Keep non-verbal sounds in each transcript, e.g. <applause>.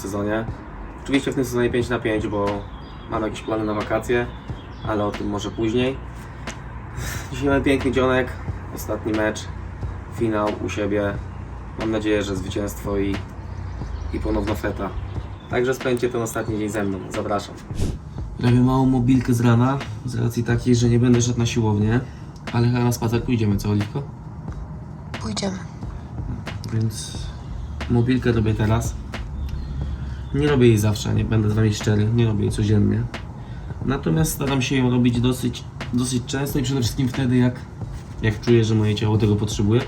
sezonie. Oczywiście w tym sezonie 5 na 5, bo mam jakieś plany na wakacje, ale o tym może później. Dzisiaj mamy piękny dzionek, ostatni mecz, finał u siebie. Mam nadzieję, że zwycięstwo i, i ponowna feta. Także spędźcie ten ostatni dzień ze mną, zapraszam. Robię małą mobilkę z rana, z racji takiej, że nie będę szedł na siłownię, ale chyba na spacer pójdziemy, co Oliwko? Pójdziemy. Więc mobilkę robię teraz. Nie robię jej zawsze, nie będę z wami szczery, nie robię jej codziennie. Natomiast staram się ją robić dosyć, dosyć często i przede wszystkim wtedy, jak, jak czuję, że moje ciało tego potrzebuje.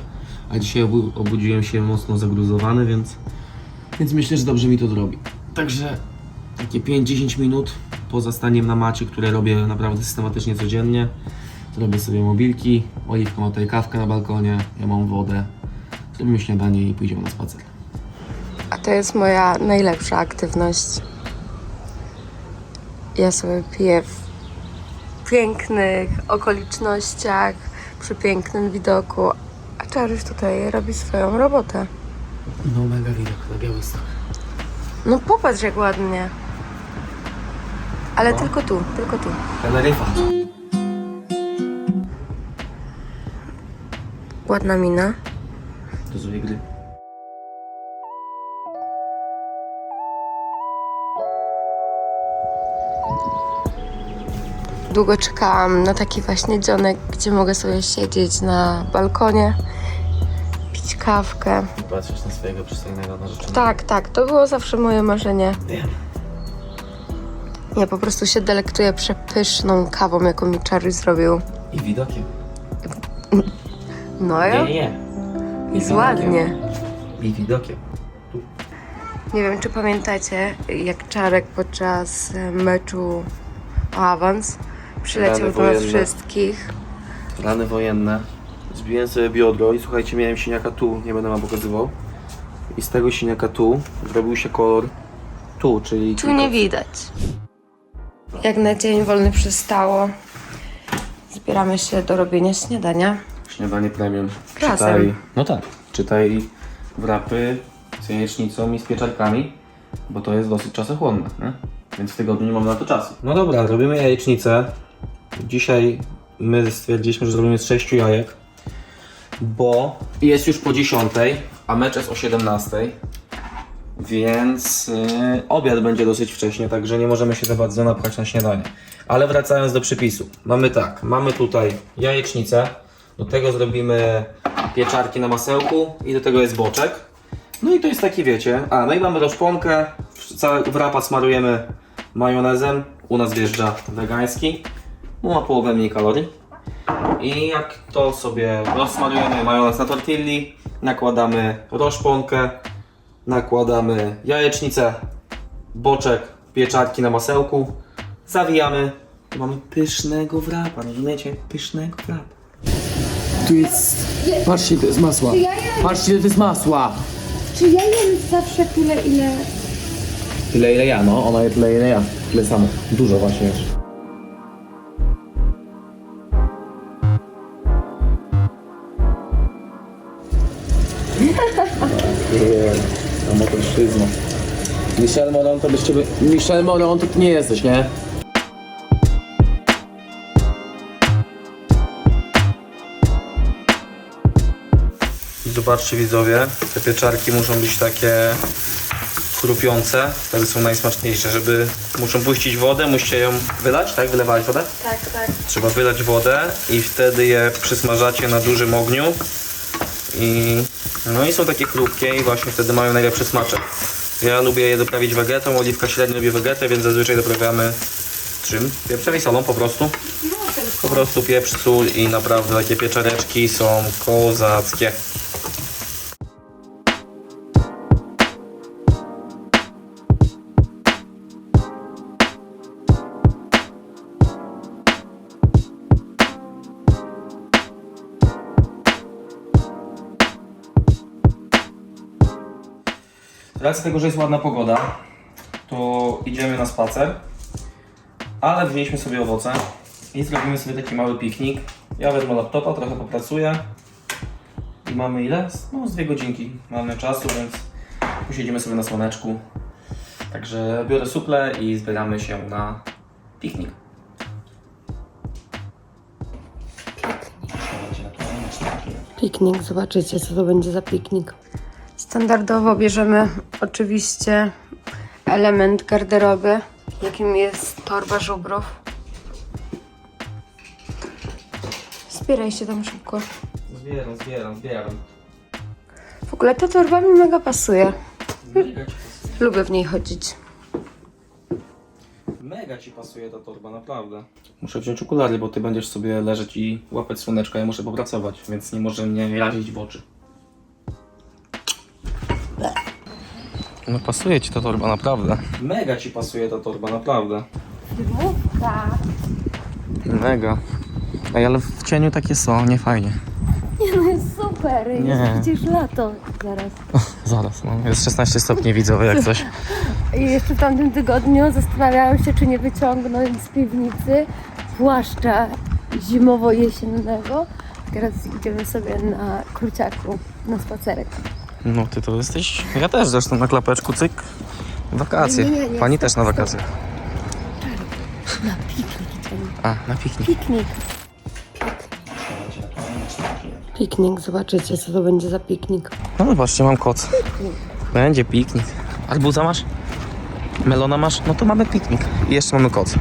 A dzisiaj obu, obudziłem się mocno zagruzowany, więc, więc myślę, że dobrze mi to zrobi. Także takie 5-10 minut poza staniem na macie, które robię naprawdę systematycznie codziennie. Robię sobie mobilki, Oliwka ma tutaj kawkę na balkonie, ja mam wodę. Zrobimy śniadanie i pójdziemy na spacer. A to jest moja najlepsza aktywność. Ja sobie piję w pięknych okolicznościach, przy pięknym widoku, a Czaruś tutaj robi swoją robotę. No mega widok na Białystok. No popatrz jak ładnie. Ale No. tylko tu, tylko tu. Teneryfa. Ładna mina. Do złej gry. Długo czekałam na taki właśnie dzionek, gdzie mogę sobie siedzieć na balkonie, pić kawkę. I patrzysz na swojego przystojnego narzeczonego. Tak, tak, to było zawsze moje marzenie. Wiem. Ja po prostu się delektuję przepyszną kawą, jaką mi Charlie zrobił. I widokiem. No ja? nie, nie. Jest widokiem. ładnie. I widokiem. Nie wiem, czy pamiętacie, jak Czarek podczas meczu o awans przyleciał Rany do nas wojenne. wszystkich. Rany wojenne. Zbiłem sobie biodro i słuchajcie, miałem siniaka tu, nie będę wam pokazywał. I z tego siniaka tu zrobił się kolor tu, czyli... Tu nie widać. Jak na dzień wolny przystało, zbieramy się do robienia śniadania. Śniadanie premium. Klasem. Czytaj, no tak, czytaj wrapy z jajecznicą i z pieczarkami, bo to jest dosyć czasochłonne, nie? Więc w tygodniu nie mamy na to czasu. No dobra, robimy jajecznicę. Dzisiaj my stwierdziliśmy, że zrobimy z 6 jajek, bo jest już po 10, a mecz jest o 17. Więc yy, obiad będzie dosyć wcześnie, także nie możemy się za bardzo napchać na śniadanie. Ale wracając do przepisu. Mamy tak, mamy tutaj jajecznicę, do tego zrobimy pieczarki na masełku i do tego jest boczek. No i to jest taki, wiecie, a no i mamy rozpłonkę, cały wrapa smarujemy majonezem, u nas wjeżdża wegański, bo ma połowę mniej kalorii. I jak to sobie rozsmarujemy majonez na tortilli, nakładamy roszponkę, nakładamy jajecznicę, boczek, pieczarki na masełku, zawijamy i mamy pysznego wrapa, rozumiecie? Pysznego wrapa. Tu jest. Patrzcie, to jest masła. Patrzcie, to jest masła. Czy ja jem zawsze tyle, ile... Tyle ile ja, no, ona je tyle ile ja. Tyle samo. Dużo właśnie już. A motorszczyzna. Michel Moron to byś ciebie... Michel Moron, to ty nie jesteś, nie? Zobaczcie widzowie, te pieczarki muszą być takie chrupiące, wtedy są najsmaczniejsze, żeby muszą puścić wodę, musicie ją wylać, tak? Wylewałeś wodę? Tak, tak. Trzeba wylać wodę i wtedy je przysmażacie na dużym ogniu i no i są takie chrupkie i właśnie wtedy mają najlepszy smaczek. Ja lubię je doprawić wegetą, Oliwka średnio lubi wegetę, więc zazwyczaj doprawiamy czym? Pieprzem i solą po prostu. Po prostu pieprz, sól i naprawdę takie pieczareczki są kozackie. Z racji tego, że jest ładna pogoda, to idziemy na spacer, ale wzięliśmy sobie owoce i zrobimy sobie taki mały piknik. Ja wezmę laptopa, trochę popracuję I mamy ile? No z dwie godzinki mamy czasu, więc posiedzimy sobie na słoneczku. Także biorę suple i zbieramy się na piknik. Piknik, zobaczycie co to będzie za piknik. Standardowo bierzemy oczywiście element garderoby, jakim jest torba żubrów. Zbieraj się tam szybko. Zbieram, zbieram, zbieram. W ogóle ta torba mi mega pasuje. Mega ci pasuje. Lubię w niej chodzić. Mega ci pasuje ta torba, naprawdę. Muszę wziąć okulary, bo ty będziesz sobie leżeć i łapać słoneczko, ja muszę popracować, więc nie może mnie razić w oczy. No pasuje ci ta torba, naprawdę. Mega ci pasuje ta torba, naprawdę. Mega. Ej, ale w cieniu takie są, nie fajnie. Nie no jest super, Nie. jest przecież lato zaraz. Zaraz, no. Jest 16 stopni widzowe jak coś. <laughs> I jeszcze w tamtym tygodniu zastanawiałam się, czy nie wyciągnąć z piwnicy płaszcza zimowo-jesiennego. Teraz idziemy sobie na kurciaku na spacerek. No ty to jesteś... Ja też zresztą na klapeczku, cyk. Wakacje. Nie, nie, nie, Pani stop, też na stop. wakacje. Na piknik idziemy. A, na piknik. Piknik. Piknik, zobaczycie co to będzie za piknik. No zobaczcie, mam koc. Będzie piknik. Arbuza masz? Melona masz? No to mamy piknik. I jeszcze mamy koc.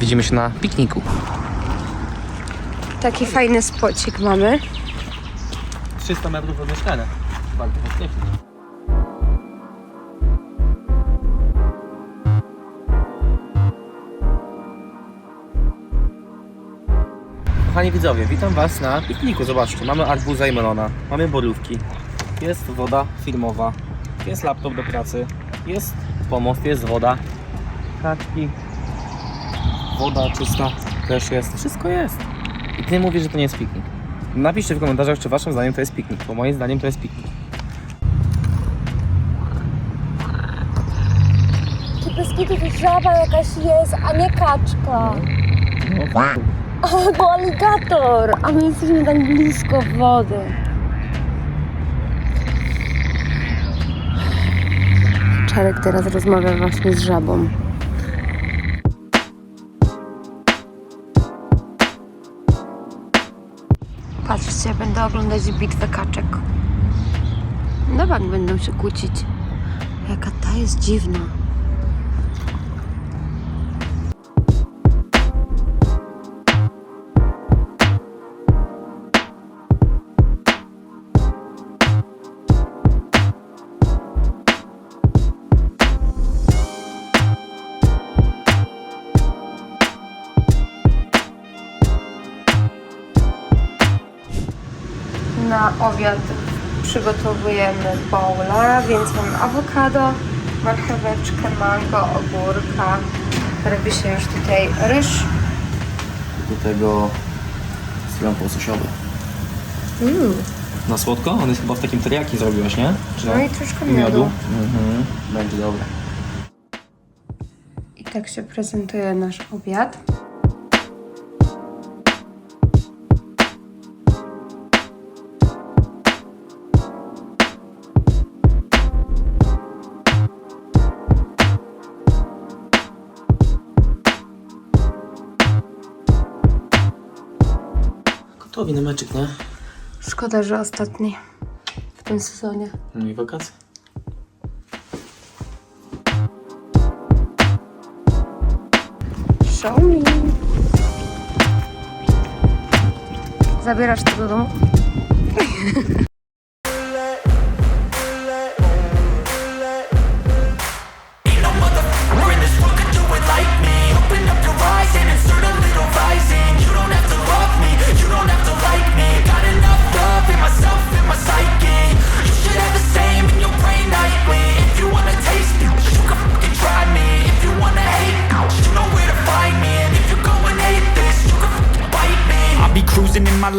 Widzimy się na pikniku. Taki fajny spocik mamy. 300 metrów od mieszkania. Bardzo podkreślić. Kochani widzowie, witam Was na pikniku. Zobaczcie, mamy arbuza i melona, mamy borówki, jest woda firmowa, jest laptop do pracy, jest pomost, jest woda, kaczki, woda czysta też jest, wszystko jest. I Ty mówisz, że to nie jest piknik. Napiszcie w komentarzach, czy Waszym zdaniem to jest piknik, bo moim zdaniem to jest piknik. Czy bez kitu to żaba jakaś jest, a nie kaczka? Albo aligator, a my jesteśmy tak blisko wody. Czarek teraz rozmawia właśnie z żabą. Patrzcie, będę oglądać bitwę kaczek. No bank będą się kłócić. Jaka ta jest dziwna. Na obiad przygotowujemy bowla, więc mam awokado, marcheweczkę, mango, ogórka. Robi się już tutaj ryż. Do tego syłam łososiowy. Na słodko? On jest chyba w takim teriyaki zrobiłaś, nie? Czy No na- i troszkę miodu? miodu. Mhm. Będzie dobre. I tak się prezentuje nasz obiad. Gotowi na meczyk, nie? Szkoda, że ostatni w tym sezonie. No i wakacje. Show me. Zabierasz to do domu?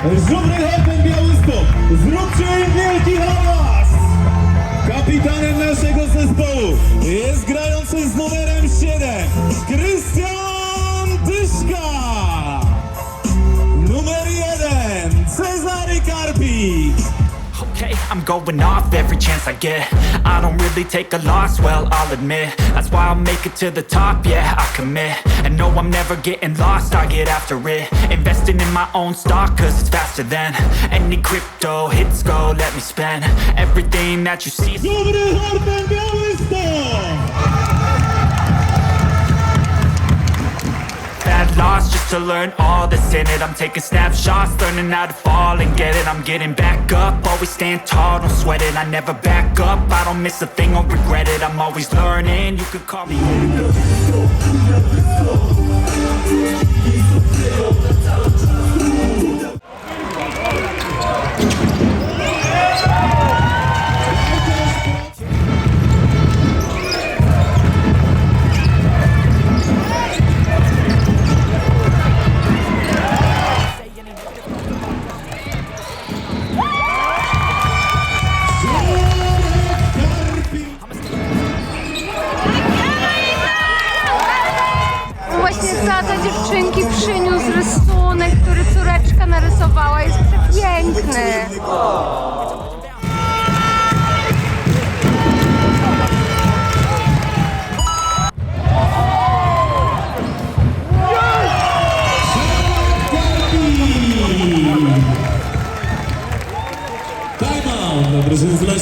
Żubry Białystok, zróbcie im wielki hałas! Kapitanem naszego zespołu jest grający z numerem 7, Krystian Dyszka! Numer 1, Cezary! Okay, I'm going off every chance I get. I don't really take a loss, well, I'll admit. That's why I'll make it to the top, yeah, I commit. And no, I'm never getting lost, I get after it. Investing in my own stock, cause it's faster than any crypto hits go. Let me spend everything that you see. Żubry Harpen Białystok! Bad loss just to learn all that's in it. I'm taking snapshots, learning how to fall and get it. I'm getting back up, always stand tall, don't sweat it. I never back up, I don't miss a thing or regret it. I'm always learning, you could call me.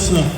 чесно.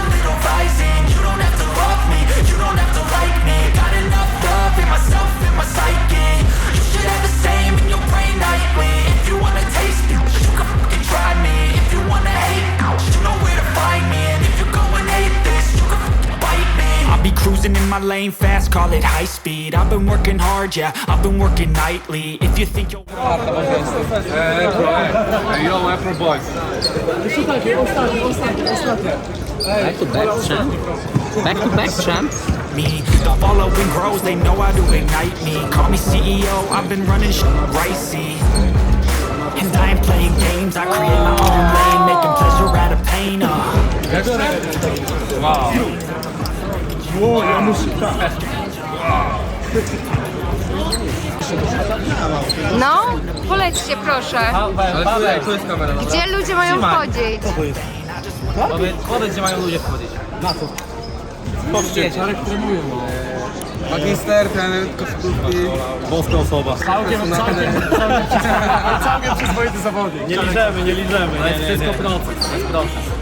Cruising in my lane fast, call it high speed. I've been working hard, yeah, I've been working nightly. If you think you're back to back, champ, Back to back champ me. The following grows, they know how to ignite me. Call me CEO, I've been running shit ricey. And I ain't playing games, I create my own lane, making pleasure out of pain. Uh. No, polećcie proszę. Gdzie ludzie mają wchodzić? Powiedz, gdzie mają ludzie wchodzić. Na co? Ale trenują. Magister, trener, koszykówki. Boska osoba. Całkiem, całkiem, <laughs> całkiem, całkiem przyzwoity zawodnik. Nie liczymy, nie liczymy. To jest wszystko proces, to jest proces.